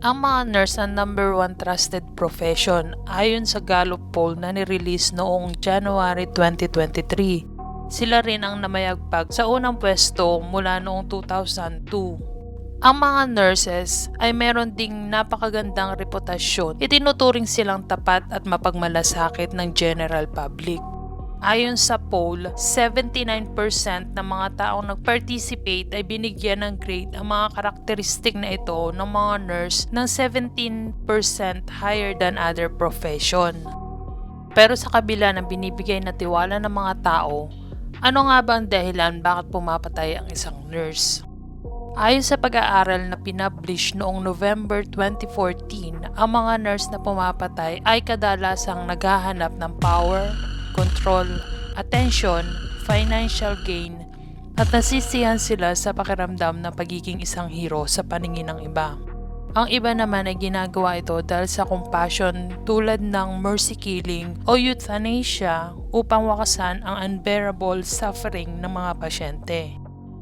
Ang mga nurse ang number one trusted profession ayon sa Gallup poll na nirelease noong January 2023. Sila rin ang namayagpag sa unang pwesto mula noong 2002. Ang mga nurses ay meron ding napakagandang reputasyon. Itinuturing silang tapat at mapagmalasakit ng general public. Ayon sa poll, 79% ng mga taong nag-participate ay binigyan ng grade ang mga karakteristik na ito ng mga nurse ng 17% higher than other profession. Pero sa kabila ng binibigay na tiwala ng mga tao, ano nga ba ang dahilan bakit pumapatay ang isang nurse? Ayon sa pag-aaral na pinablish noong November 2014, ang mga nurse na pumapatay ay kadalasang naghahanap ng power, control, attention, financial gain, at nasisiyan sila sa pakiramdam ng pagiging isang hero sa paningin ng iba. Ang iba naman ay ginagawa ito dahil sa compassion tulad ng mercy killing o euthanasia upang wakasan ang unbearable suffering ng mga pasyente.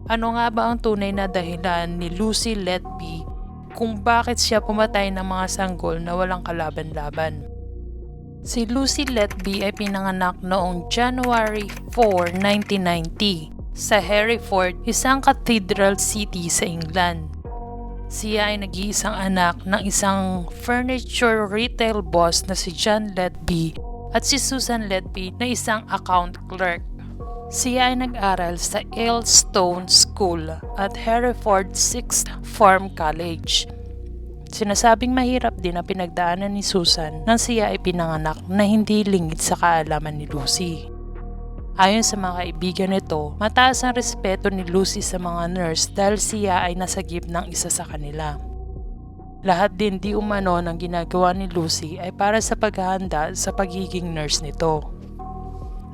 Ano nga ba ang tunay na dahilan ni Lucy Letby kung bakit siya pumatay ng mga sanggol na walang kalaban-laban? Si Lucy Letby ay pinanganak noong January 4, 1990 sa Hereford, isang cathedral city sa England. Siya ay nag-iisang anak ng isang furniture retail boss na si John Letby at si Susan Letby na isang account clerk. Siya ay nag-aral sa Aylstone School at Hereford Sixth Farm College Sinasabing mahirap din ang pinagdaanan ni Susan nang siya ay pinanganak na hindi lingid sa kaalaman ni Lucy. Ayon sa mga kaibigan nito, mataas ang respeto ni Lucy sa mga nurse dahil siya ay nasagip ng isa sa kanila. Lahat din di umano ng ginagawa ni Lucy ay para sa paghahanda sa pagiging nurse nito.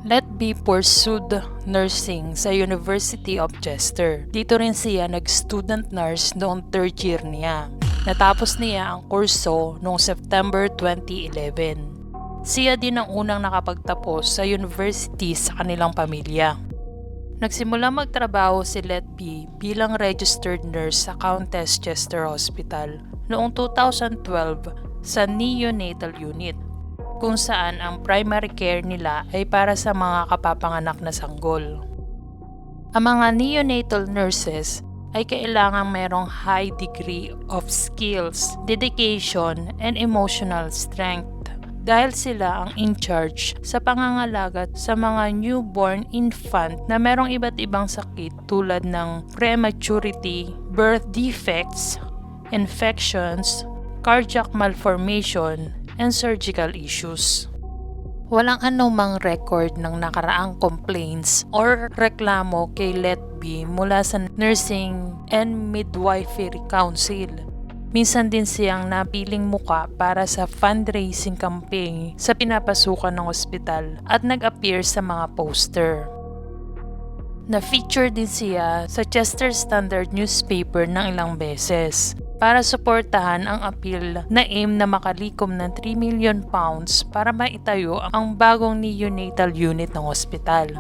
Let be pursued nursing sa University of Chester. Dito rin siya nag-student nurse noong third year niya. Natapos niya ang kurso noong September 2011. Siya din ang unang nakapagtapos sa university sa kanilang pamilya. Nagsimula magtrabaho si Letby bilang registered nurse sa Countess Chester Hospital noong 2012 sa neonatal unit kung saan ang primary care nila ay para sa mga kapapanganak na sanggol. Ang mga neonatal nurses ay kailangang merong high degree of skills, dedication, and emotional strength dahil sila ang in charge sa pangangalagat sa mga newborn infant na merong iba't ibang sakit tulad ng prematurity, birth defects, infections, cardiac malformation, and surgical issues. Walang anumang record ng nakaraang complaints or reklamo kay Letby mula sa Nursing and Midwifery Council. Minsan din siyang napiling muka para sa fundraising campaign sa pinapasukan ng ospital at nag-appear sa mga poster. Na-feature din siya sa Chester Standard newspaper ng ilang beses para suportahan ang appeal na aim na makalikom ng 3 million pounds para maitayo ang bagong neonatal unit ng ospital.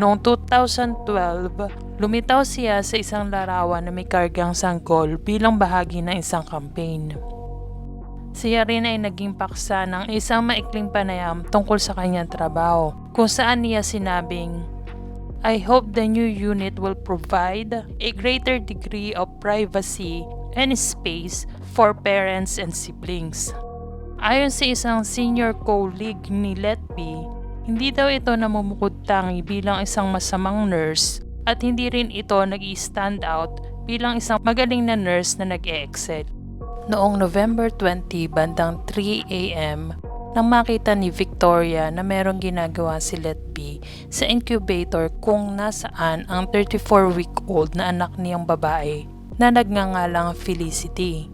Noong 2012, lumitaw siya sa isang larawan na may kargang sanggol bilang bahagi ng isang campaign. Siya rin ay naging paksa ng isang maikling panayam tungkol sa kanyang trabaho, kung saan niya sinabing, I hope the new unit will provide a greater degree of privacy and space for parents and siblings. Ayon sa isang senior colleague ni Letby, hindi daw ito namumukod tangi bilang isang masamang nurse at hindi rin ito nag stand out bilang isang magaling na nurse na nag-e-excel. Noong November 20 bandang 3 a.m., nang makita ni Victoria na merong ginagawa si Letby sa incubator kung nasaan ang 34-week-old na anak niyang babae na nagngangalang Felicity.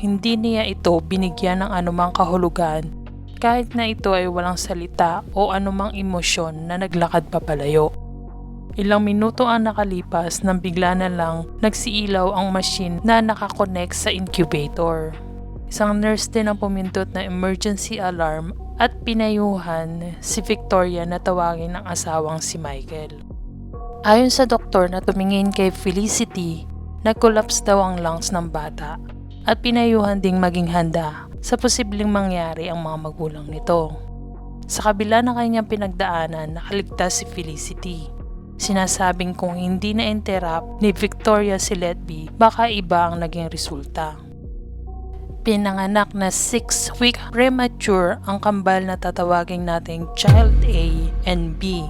Hindi niya ito binigyan ng anumang kahulugan kahit na ito ay walang salita o anumang emosyon na naglakad papalayo. Ilang minuto ang nakalipas nang bigla na lang nagsiilaw ang machine na nakakonect sa incubator. Isang nurse din ang pumindot na emergency alarm at pinayuhan si Victoria na tawagin ang asawang si Michael. Ayon sa doktor na tumingin kay Felicity, nag-collapse daw ang lungs ng bata at pinayuhan ding maging handa sa posibleng mangyari ang mga magulang nito. Sa kabila ng kanyang pinagdaanan, nakaligtas si Felicity. Sinasabing kung hindi na-interrupt ni Victoria si Letby, baka iba ang naging resulta. Pinanganak na 6-week premature ang kambal na tatawagin nating Child A and B.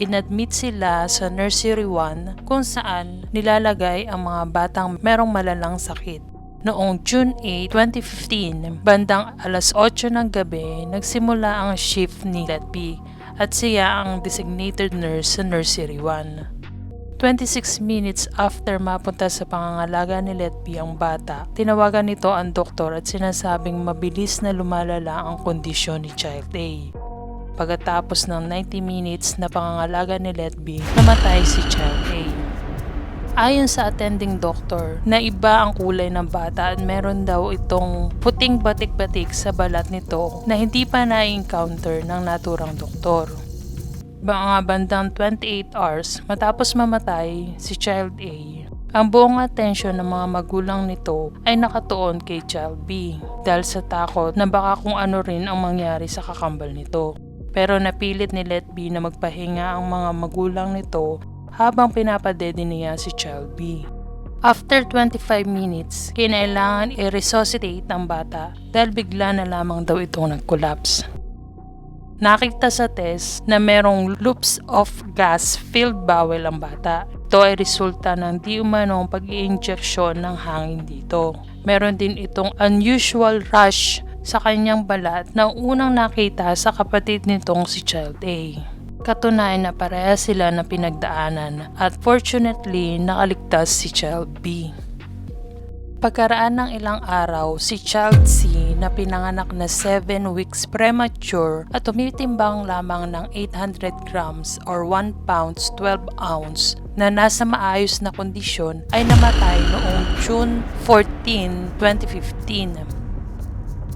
Inadmit sila sa Nursery 1 kung saan nilalagay ang mga batang merong malalang sakit. Noong June 8, 2015, bandang alas 8 ng gabi, nagsimula ang shift ni Letby at siya ang designated nurse sa Nursery 1. 26 minutes after mapunta sa pangangalaga ni Letby ang bata, tinawagan nito ang doktor at sinasabing mabilis na lumalala ang kondisyon ni Child A. Pagkatapos ng 90 minutes na pangangalaga ni Letby, namatay si Child A. Ayon sa attending doctor, na iba ang kulay ng bata at meron daw itong puting batik-batik sa balat nito na hindi pa na-encounter ng naturang doktor. Mga bandang 28 hours matapos mamatay si Child A, ang buong atensyon ng mga magulang nito ay nakatuon kay Child B dahil sa takot na baka kung ano rin ang mangyari sa kakambal nito. Pero napilit ni Let B na magpahinga ang mga magulang nito habang pinapadede niya si Child B. After 25 minutes, kinailangan i-resuscitate ang bata dahil bigla na lamang daw itong nag-collapse. Nakita sa test na merong loops of gas filled bowel ang bata. Ito ay resulta ng di umanong pag injection ng hangin dito. Meron din itong unusual rush sa kanyang balat na unang nakita sa kapatid nitong si Child A. Katunayan na pareha sila na pinagdaanan at fortunately nakaligtas si Child B. Pagkaraan ng ilang araw, si Child C na pinanganak na 7 weeks premature at tumitimbang lamang ng 800 grams or 1 pounds 12 ounce na nasa maayos na kondisyon ay namatay noong June 14, 2015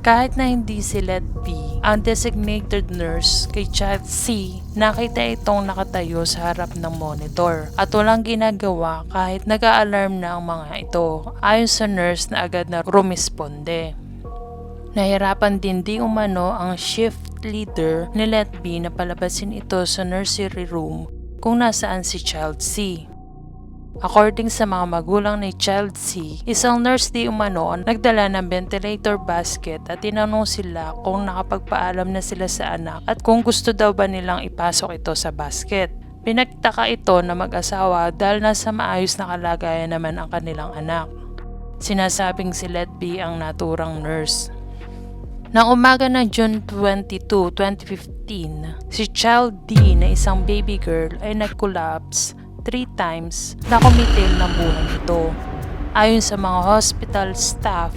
kahit na hindi si Let B, ang designated nurse kay Child C, nakita itong nakatayo sa harap ng monitor at walang ginagawa kahit nag-a-alarm na ang mga ito ayon sa nurse na agad na rumisponde. Nahirapan din di umano ang shift leader ni Let B na palabasin ito sa nursery room kung nasaan si Child C. According sa mga magulang ni Child C, isang nurse di umano nagdala ng ventilator basket at tinanong sila kung nakapagpaalam na sila sa anak at kung gusto daw ba nilang ipasok ito sa basket. Pinagtaka ito na mag-asawa dahil nasa maayos na kalagayan naman ang kanilang anak. Sinasabing si Let B ang naturang nurse. Nang umaga ng June 22, 2015, si Child D na isang baby girl ay nag-collapse three times na kumitil ng buhay nito. Ayon sa mga hospital staff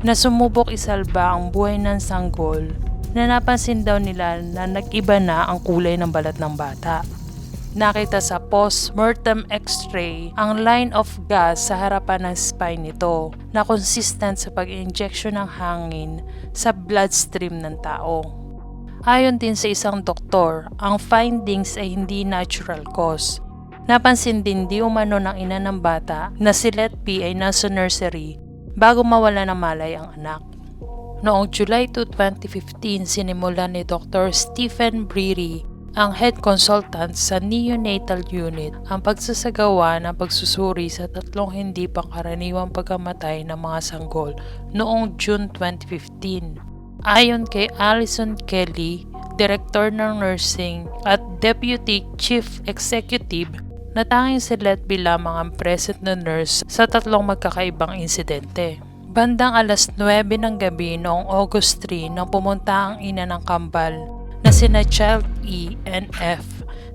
na sumubok isalba ang buhay ng sanggol na napansin daw nila na nag-iba na ang kulay ng balat ng bata. Nakita sa post-mortem x-ray ang line of gas sa harapan ng spine nito na consistent sa pag-injection ng hangin sa bloodstream ng tao. Ayon din sa isang doktor, ang findings ay hindi natural cause Napansin din di umano ng ina ng bata na si Let P ay nasa nursery bago mawala ng malay ang anak. Noong July 2, 2015, sinimula ni Dr. Stephen Breary ang head consultant sa neonatal unit ang pagsasagawa ng pagsusuri sa tatlong hindi pangkaraniwang pagkamatay ng mga sanggol noong June 2015. Ayon kay Allison Kelly, Director ng Nursing at Deputy Chief Executive na si Letby lamang ang present na nurse sa tatlong magkakaibang insidente. Bandang alas 9 ng gabi noong August 3 nang pumunta ang ina ng kambal na sina Child E and F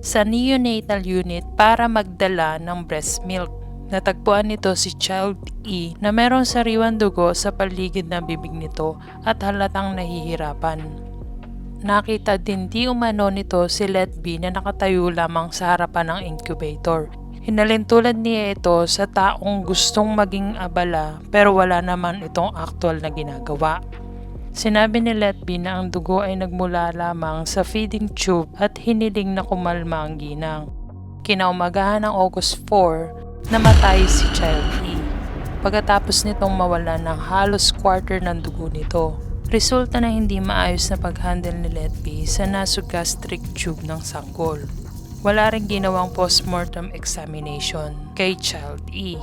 sa neonatal unit para magdala ng breast milk. Natagpuan nito si Child E na merong sariwan dugo sa paligid ng bibig nito at halatang nahihirapan. Nakita din di umano nito si Let B na nakatayo lamang sa harapan ng incubator. Hinalintulad niya ito sa taong gustong maging abala pero wala naman itong aktual na ginagawa. Sinabi ni Let B na ang dugo ay nagmula lamang sa feeding tube at hiniling na kumalma ang ginang. Kinaumagahan ng August 4, namatay si Child E. pagkatapos nitong mawala ng halos quarter ng dugo nito. Resulta na hindi maayos na pag-handle ni Letby sa nasogastric tube ng sanggol. Wala rin ginawang postmortem examination kay Child E.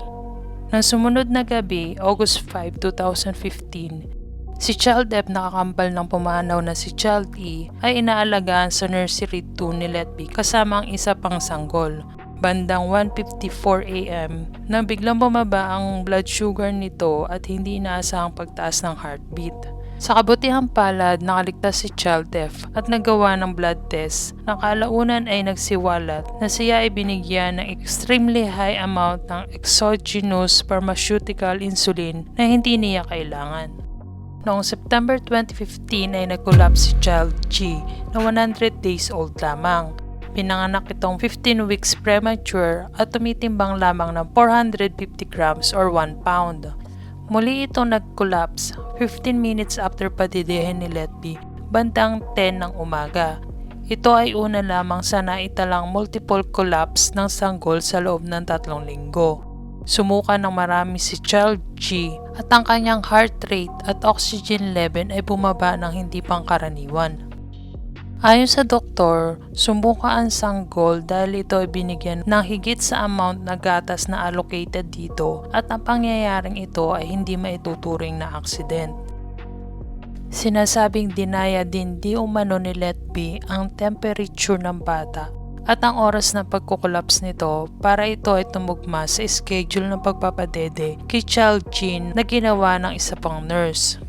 Nang sumunod na gabi, August 5, 2015, si Child F nakakampal ng pumanaw na si Child E ay inaalagaan sa nursery 2 ni Letby kasama ang isa pang sanggol. Bandang 1.54 a.m. nang biglang bumaba ang blood sugar nito at hindi inaasahang pagtaas ng heartbeat. Sa kabutihang palad, nakaligtas si Child F at nagawa ng blood test na kalaunan ay nagsiwalat na siya ay binigyan ng extremely high amount ng exogenous pharmaceutical insulin na hindi niya kailangan. Noong September 2015 ay nag-collapse si Child G na 100 days old lamang. Pinanganak itong 15 weeks premature at tumitimbang lamang ng 450 grams or 1 pound. Muli itong nag-collapse 15 minutes after padidihin ni Letby, bandang 10 ng umaga. Ito ay una lamang sa naitalang multiple collapse ng sanggol sa loob ng tatlong linggo. Sumuka ng marami si Child G at ang kanyang heart rate at oxygen level ay bumaba ng hindi pangkaraniwan. Ayon sa doktor, sumuka ang sanggol dahil ito ay binigyan ng higit sa amount na gatas na allocated dito at ang pangyayaring ito ay hindi maituturing na aksident. Sinasabing dinaya din di umano ni Letby ang temperature ng bata at ang oras ng pagkukulaps nito para ito ay tumugma sa schedule ng pagpapadede kay Child Jean na ginawa ng isa pang nurse.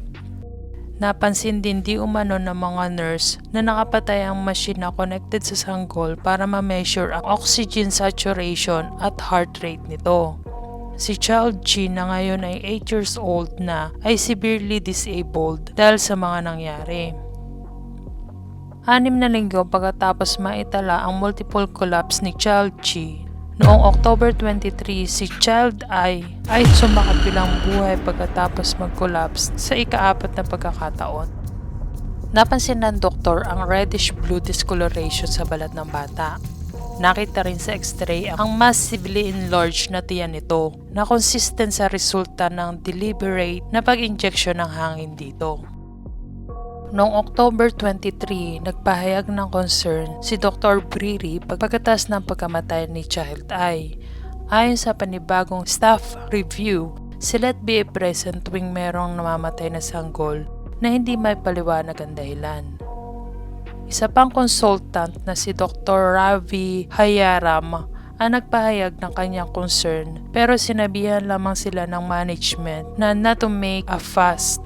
Napansin din di umano ng mga nurse na nakapatay ang machine na connected sa sanggol para ma-measure ang oxygen saturation at heart rate nito. Si Child G na ngayon ay 8 years old na ay severely disabled dahil sa mga nangyari. Anim na linggo pagkatapos maitala ang multiple collapse ni Child G, Noong October 23, si Child I ay sumakabilang buhay pagkatapos mag-collapse sa ikaapat na pagkakataon. Napansin ng doktor ang reddish-blue discoloration sa balat ng bata. Nakita rin sa x-ray ang massively enlarged na tiyan nito na consistent sa resulta ng deliberate na pag-injection ng hangin dito. Noong October 23, nagpahayag ng concern si Dr. Briri pagkatapos ng pagkamatay ni Child I. Ayon sa panibagong staff review, si Let be present tuwing merong namamatay na sanggol na hindi may paliwanag ang dahilan. Isa pang consultant na si Dr. Ravi Hayaram ang nagpahayag ng kanyang concern pero sinabihan lamang sila ng management na not to make a fuss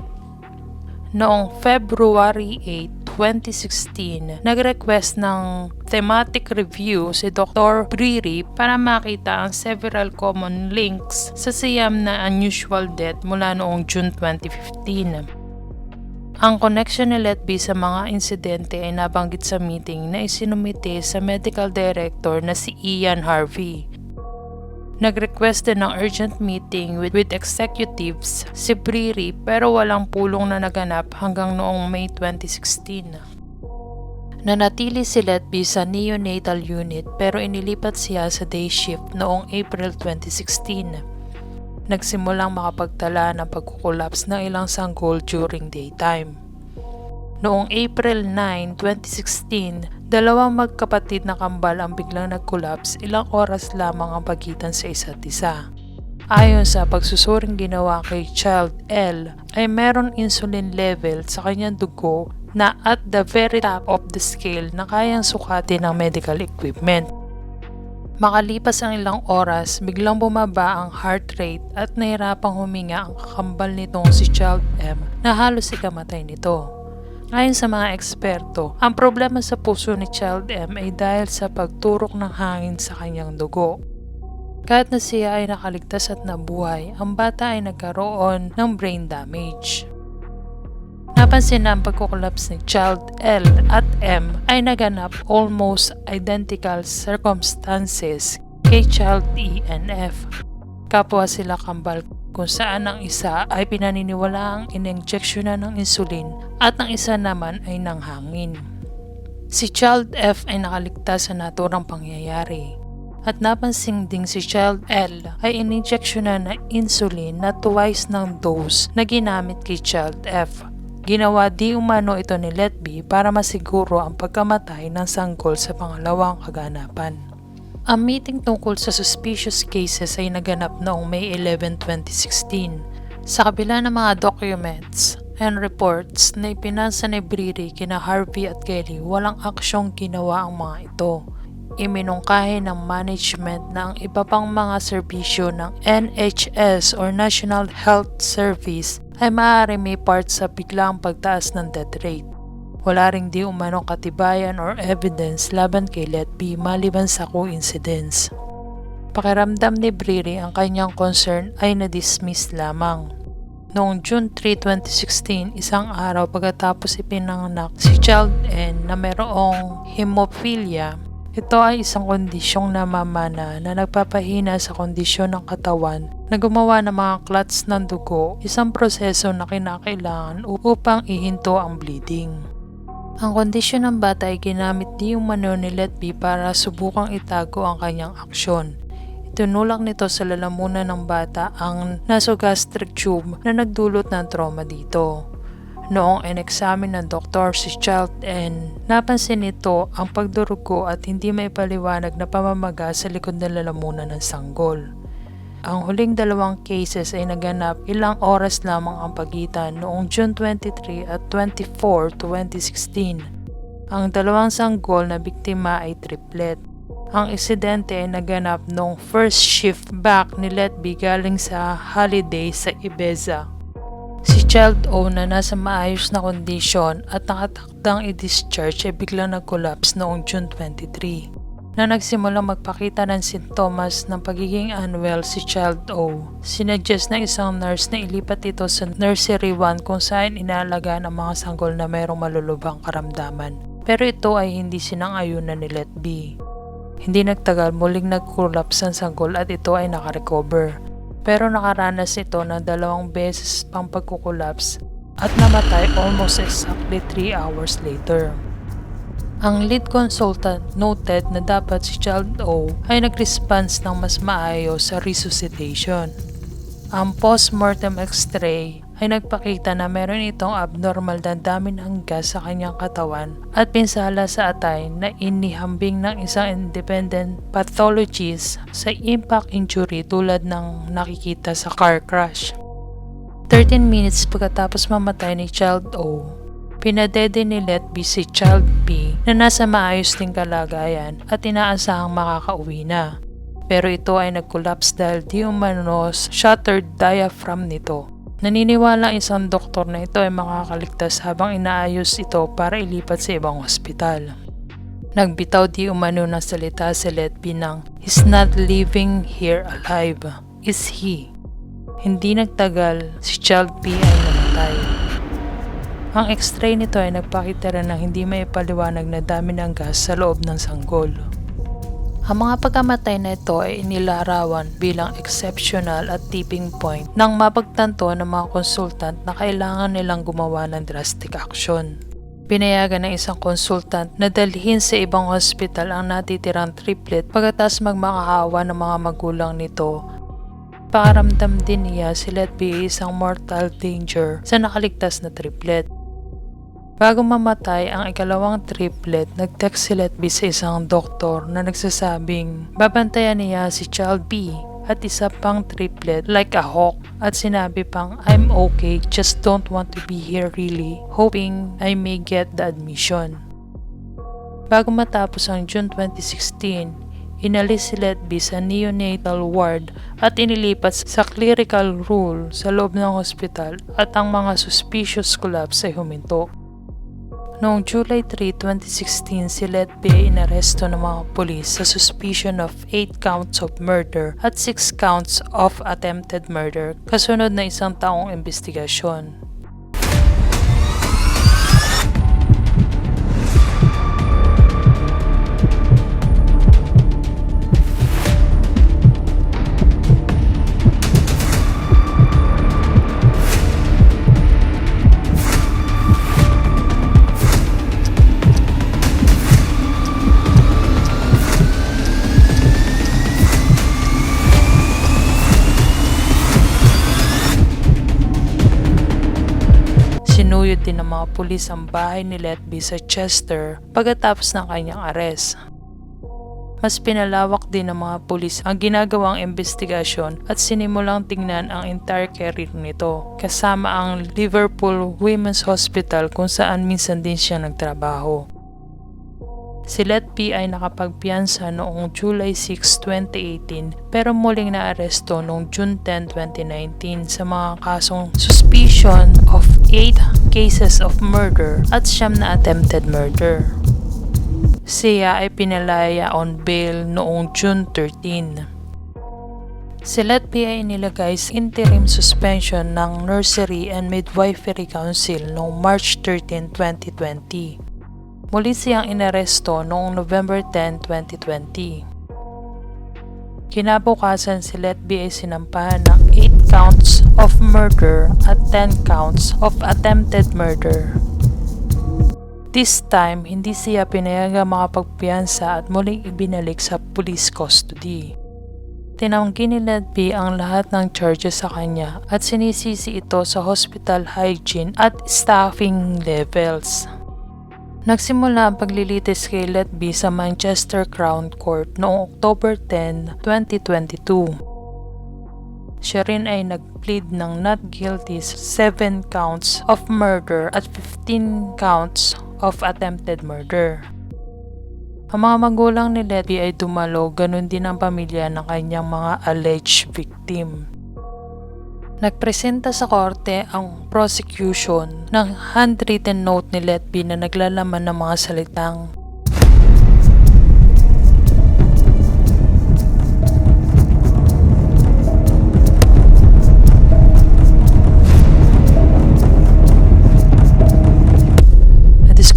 Noong February 8, 2016, nag-request ng thematic review si Dr. Briri para makita ang several common links sa siyam na unusual death mula noong June 2015. Ang connection ni Letby sa mga insidente ay nabanggit sa meeting na isinumite sa medical director na si Ian Harvey Nag-request din ng urgent meeting with, with executives si Briri pero walang pulong na naganap hanggang noong May 2016. Nanatili si Letby sa neonatal unit pero inilipat siya sa day shift noong April 2016. Nagsimulang makapagtala ng pagkukulaps ng ilang sanggol during daytime. Noong April 9, 2016, dalawang magkapatid na kambal ang biglang nag-collapse ilang oras lamang ang pagitan sa isa't isa. Ayon sa pagsusuring ginawa kay Child L, ay meron insulin level sa kanyang dugo na at the very top of the scale na kayang sukatin ng medical equipment. Makalipas ang ilang oras, biglang bumaba ang heart rate at nahirapang huminga ang kakambal nitong si Child M na halos ikamatay nito. Ayon sa mga eksperto, ang problema sa puso ni Child M ay dahil sa pagturok ng hangin sa kanyang dugo. Kahit na siya ay nakaligtas at nabuhay, ang bata ay nagkaroon ng brain damage. Napansin na ang pagkukulaps ni Child L at M ay naganap almost identical circumstances kay Child E and F. Kapwa sila kambal kung saan ang isa ay pinaniniwalaang ininjeksyonan ng insulin at ang isa naman ay nanghangin. Si Child F ay nakaligtas sa naturang pangyayari. At napansin ding si Child L ay ininjeksyonan ng insulin na twice ng dose na ginamit kay Child F. Ginawa di umano ito ni Let B para masiguro ang pagkamatay ng sanggol sa pangalawang kaganapan. Ang meeting tungkol sa suspicious cases ay naganap noong May 11, 2016. Sa kabila ng mga documents and reports na ipinasa ni Briri kina Harvey at Kelly, walang aksyong ginawa ang mga ito. Iminungkahi ng management na ang iba pang mga serbisyo ng NHS or National Health Service ay maaari may part sa biglang pagtaas ng death rate. Wala ring di umanong katibayan or evidence laban kay Let B maliban sa coincidence. Pakiramdam ni Briri ang kanyang concern ay na-dismiss lamang. Noong June 3, 2016, isang araw pagkatapos ipinanganak si Child N na mayroong hemophilia, ito ay isang kondisyong namamana na nagpapahina sa kondisyon ng katawan na gumawa ng mga clots ng dugo, isang proseso na kinakailangan upang ihinto ang bleeding. Ang kondisyon ng bata ay ginamit di umano ni Let B para subukang itago ang kanyang aksyon. Itinulak nito sa lalamunan ng bata ang nasogastric tube na nagdulot ng trauma dito. Noong in-examine ng doktor si Child N, napansin nito ang pagdurugo at hindi may paliwanag na pamamaga sa likod ng lalamunan ng sanggol. Ang huling dalawang cases ay naganap ilang oras lamang ang pagitan noong June 23 at 24, 2016. Ang dalawang sanggol na biktima ay triplet. Ang insidente ay naganap noong first shift back ni Letby galing sa holiday sa Ibiza. Si Child O na nasa maayos na kondisyon at nakatakdang i-discharge ay biglang nag-collapse noong June 23 na nagsimulang magpakita ng sintomas ng pagiging unwell si Child O. Sinuggest ng isang nurse na ilipat ito sa Nursery 1 kung saan inaalagaan ang mga sanggol na mayroong malulubhang karamdaman. Pero ito ay hindi sinang-ayunan ni Let B. Hindi nagtagal muling nag-collapse ang sanggol at ito ay nakarecover. Pero nakaranas ito ng dalawang beses pang pagkukulaps at namatay almost exactly 3 hours later. Ang lead consultant noted na dapat si Child O ay nag-response ng mas maayos sa resuscitation. Ang post-mortem x-ray ay nagpakita na meron itong abnormal na dami ng gas sa kanyang katawan at pinsala sa atay na inihambing ng isang independent pathologist sa impact injury tulad ng nakikita sa car crash. 13 minutes pagkatapos mamatay ni Child O, pinadede ni Let B si Child B na nasa maayos ding kalagayan at inaasahang makakauwi na. Pero ito ay nag-collapse dahil di umanos shattered diaphragm nito. Naniniwala ang isang doktor na ito ay makakaligtas habang inaayos ito para ilipat sa ibang ospital. Nagbitaw di umano ng salita si Letby ng He's not living here alive. Is he? Hindi nagtagal, si Child P ay namatay. Ang x-ray nito ay nagpakita rin ng hindi may paliwanag na dami ng gas sa loob ng sanggol. Ang mga pagkamatay na ito ay inilarawan bilang exceptional at tipping point nang mapagtanto ng mga konsultant na kailangan nilang gumawa ng drastic action. Pinayagan ng isang konsultant na dalhin sa ibang hospital ang natitirang triplet pagkatas magmakaawa ng mga magulang nito Pakaramdam din niya si Let be isang mortal danger sa nakaligtas na triplet. Bago mamatay ang ikalawang triplet, nag-text si Let B sa isang doktor na nagsasabing babantayan niya si Child B at isa pang triplet like a hawk at sinabi pang I'm okay just don't want to be here really hoping I may get the admission. Bago matapos ang June 2016, inalis si Letby sa neonatal ward at inilipat sa clerical rule sa loob ng hospital at ang mga suspicious collapse ay huminto. Noong July 3, 2016, si Letby ay inaresto ng mga polis sa suspicion of 8 counts of murder at 6 counts of attempted murder kasunod na isang taong investigasyon. Mga pulis ang bahay ni Letby sa Chester pagkatapos ng kanyang arrest. Mas pinalawak din ng mga pulis ang ginagawang investigasyon at sinimulang tingnan ang entire career nito kasama ang Liverpool Women's Hospital kung saan minsan din siya nagtrabaho. Si Letby ay nakapagpiyansa noong July 6, 2018 pero muling naaresto noong June 10, 2019 sa mga kasong suspicion of 8 cases of murder at siyam na attempted murder. Siya ay pinalaya on bail noong June 13. Si Letby ay inilagay sa interim suspension ng Nursery and Midwifery Council noong March 13, 2020. Muli siyang inaresto noong November 10, 2020. Kinabukasan si Letby ay sinampahan ng 8 counts of murder at 10 counts of attempted murder. This time, hindi siya pinayagang makapagpiyansa at muling ibinalik sa police custody. Tinanggi ni Letby ang lahat ng charges sa kanya at sinisisi ito sa hospital hygiene at staffing levels. Nagsimula ang paglilitis kay Letby sa Manchester Crown Court noong October 10, 2022. Siya rin ay nag-plead ng not guilty sa 7 counts of murder at 15 counts of attempted murder. Ang mga magulang ni Letby ay dumalo, ganun din ang pamilya ng kanyang mga alleged victim. Nagpresenta sa korte ang prosecution ng handwritten note ni Letby na naglalaman ng mga salitang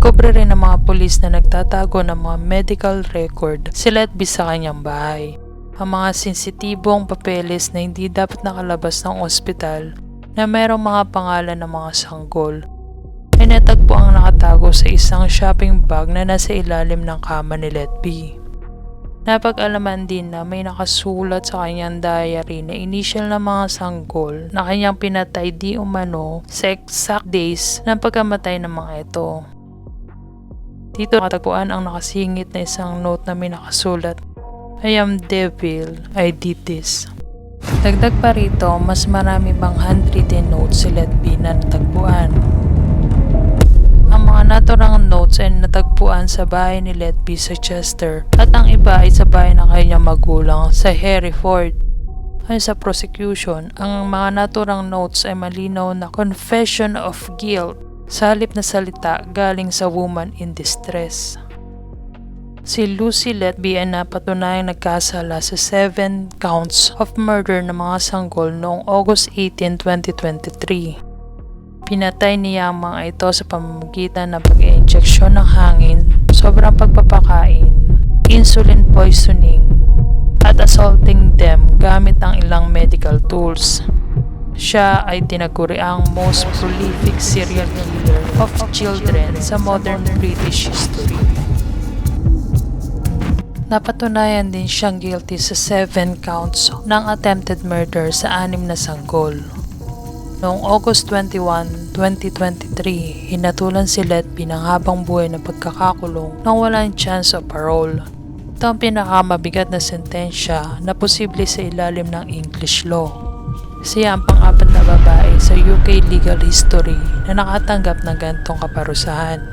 Nadiskubre rin ng mga pulis na nagtatago ng mga medical record si Letby sa kanyang bahay. Ang mga sensitibong papeles na hindi dapat nakalabas ng ospital na mayroong mga pangalan ng mga sanggol ay natagpo ang nakatago sa isang shopping bag na nasa ilalim ng kama ni Letby. Napag-alaman din na may nakasulat sa kanyang diary na initial na mga sanggol na kanyang pinatay di umano sa exact days ng pagkamatay ng mga ito. Dito nakatagpuan ang nakasingit na isang note na may nakasulat, I am devil, I did this. Dagdag pa rito, mas marami pang handwritten notes si Letby na natagpuan. Ang mga naturang notes ay natagpuan sa bahay ni Letby sa Chester at ang iba ay sa bahay ng kanyang magulang sa Hereford. Ayon sa prosecution, ang mga naturang notes ay malinaw na confession of guilt sa halip na salita galing sa woman in distress. Si Lucy Letby ay napatunayang nagkasala sa 7 counts of murder ng mga sanggol noong August 18, 2023. Pinatay niya ang mga ito sa pamamagitan ng pag-injeksyon ng hangin, sobrang pagpapakain, insulin poisoning, at assaulting them gamit ang ilang medical tools. Siya ay tinaguri ang most prolific serial killer of children sa modern British history. Napatunayan din siyang guilty sa 7 counts ng attempted murder sa anim na sanggol. Noong August 21, 2023, hinatulan si Letby ng habang buhay na pagkakakulong nang walang chance of parole. Ito ang pinakamabigat na sentensya na posible sa ilalim ng English law. Siya ang pang-apat na babae sa UK legal history na nakatanggap ng gantong kaparusahan.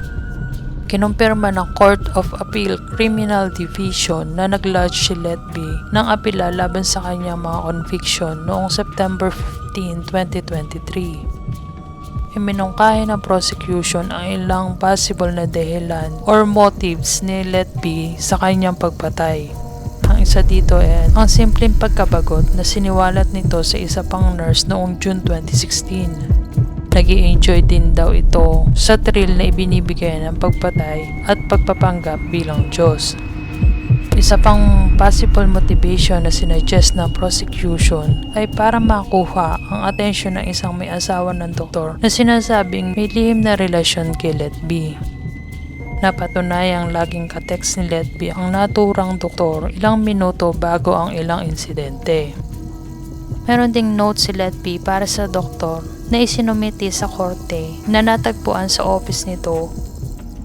Kinumpirma ng Court of Appeal Criminal Division na nag-lodge si Letby ng apela laban sa kanyang mga conviction noong September 15, 2023. Iminungkahi ng prosecution ang ilang possible na dahilan or motives ni Letby sa kanyang pagpatay. Isa dito ay ang simpleng pagkabagot na siniwalat nito sa isa pang nurse noong June 2016 nag enjoy din daw ito sa thrill na ibinibigay ng pagpatay at pagpapanggap bilang Diyos. Isa pang possible motivation na sinuggest ng prosecution ay para makuha ang atensyon ng isang may asawa ng doktor na sinasabing may lihim na relasyon kay Letby. Napatunayang laging katext ni Letby ang naturang doktor ilang minuto bago ang ilang insidente. Meron ding note si Letby para sa doktor na isinumiti sa korte na natagpuan sa office nito.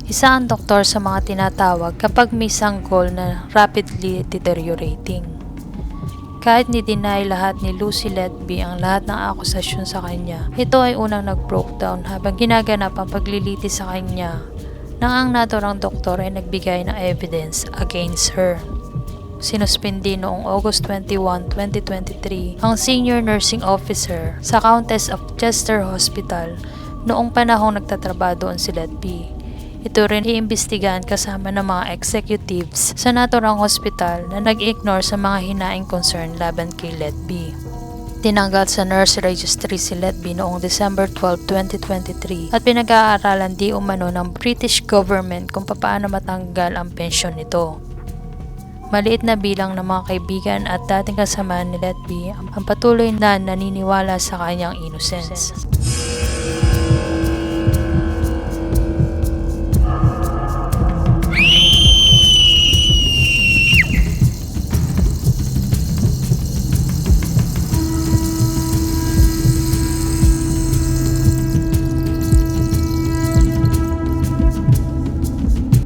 Isa ang doktor sa mga tinatawag kapag may sanggol na rapidly deteriorating. Kahit ni deny lahat ni Lucy Letby ang lahat ng akusasyon sa kanya, ito ay unang nag-broke down habang ginaganap ang paglilitis sa kanya nang ang naturang doktor ay nagbigay ng evidence against her. Sinuspindi noong August 21, 2023 ang senior nursing officer sa Countess of Chester Hospital noong panahong nagtatrabaho doon si Letby. Ito rin iimbestigahan kasama ng mga executives sa naturang hospital na nag-ignore sa mga hinaing concern laban kay Letby. Tinanggal sa nurse registry si Letby noong December 12, 2023 at pinag-aaralan di umano ng British government kung paano matanggal ang pensyon nito. Maliit na bilang ng mga kaibigan at dating kasama ni Letby ang patuloy na naniniwala sa kanyang innocence.